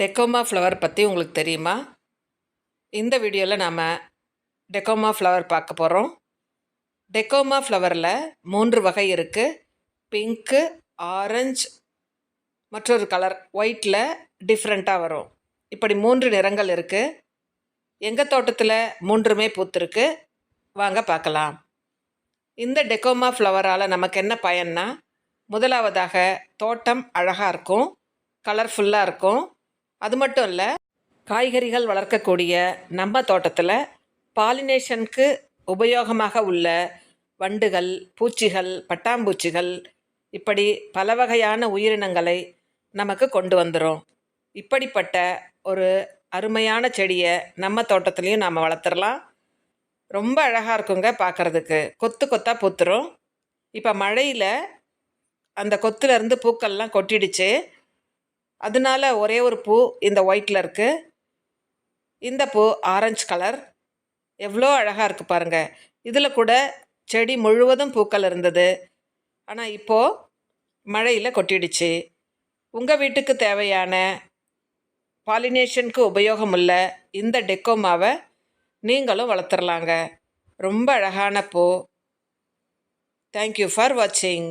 டெக்கோமா flower பற்றி உங்களுக்கு தெரியுமா? இந்த வீடியோவில் நாம் டெக்கோமா ஃப்ளவர் பார்க்க போகிறோம் டெக்கோமா ஃப்ளவரில் மூன்று வகை இருக்குது பிங்க்கு ஆரஞ்சு மற்றொரு கலர் ஒயிட்டில் டிஃப்ரெண்ட்டாக வரும். இப்படி மூன்று நிறங்கள் இருக்குது எங்கள் தோட்டத்தில் மூன்றுமே பூத்துருக்கு. வாங்க பார்க்கலாம். இந்த டெக்கோமா ஃப்ளவரால் நமக்கு என்ன பயன்னா முதலாவதாக தோட்டம் அழகாக இருக்கும். கலர்ஃபுல்லாக இருக்கும். அது மட்டும் இல்லை காய்கறிகள் வளர்க்கக்கூடிய நம்ம தோட்டத்தில் பாலினேஷனுக்கு உபயோகமாக உள்ள வண்டுகள் பூச்சிகள் பட்டாம்பூச்சிகள் இப்படி பல வகையான உயிரினங்களை நமக்கு கொண்டு வந்துடும் இப்படிப்பட்ட ஒரு அருமையான செடியை நம்ம தோட்டத்துலேயும் நாம் வளர்த்துடலாம் ரொம்ப அழகாக இருக்குங்க பார்க்குறதுக்கு கொத்து கொத்தாக பூத்துரும். இப்போ மழையில் அந்த கொத்துலேருந்து பூக்கள்லாம் கொட்டிடுச்சு. அதனால ஒரே ஒரு பூ இந்த ஒயிட்டில் இருக்குது இந்த பூ ஆரஞ்சு கலர் எவ்வளோ அழகாக இருக்குது பாருங்கள் இதில் கூட செடி முழுவதும் பூக்கள் இருந்தது. ஆனால் இப்போது மழையில் கொட்டிடுச்சு. உங்கள் வீட்டுக்கு தேவையான பாலினேஷனுக்கு இல்லை இந்த டெக்கோமாவை நீங்களும் வளர்த்துறலாங்க. ரொம்ப அழகான பூ. தேங்க்யூ ஃபார் வாட்சிங்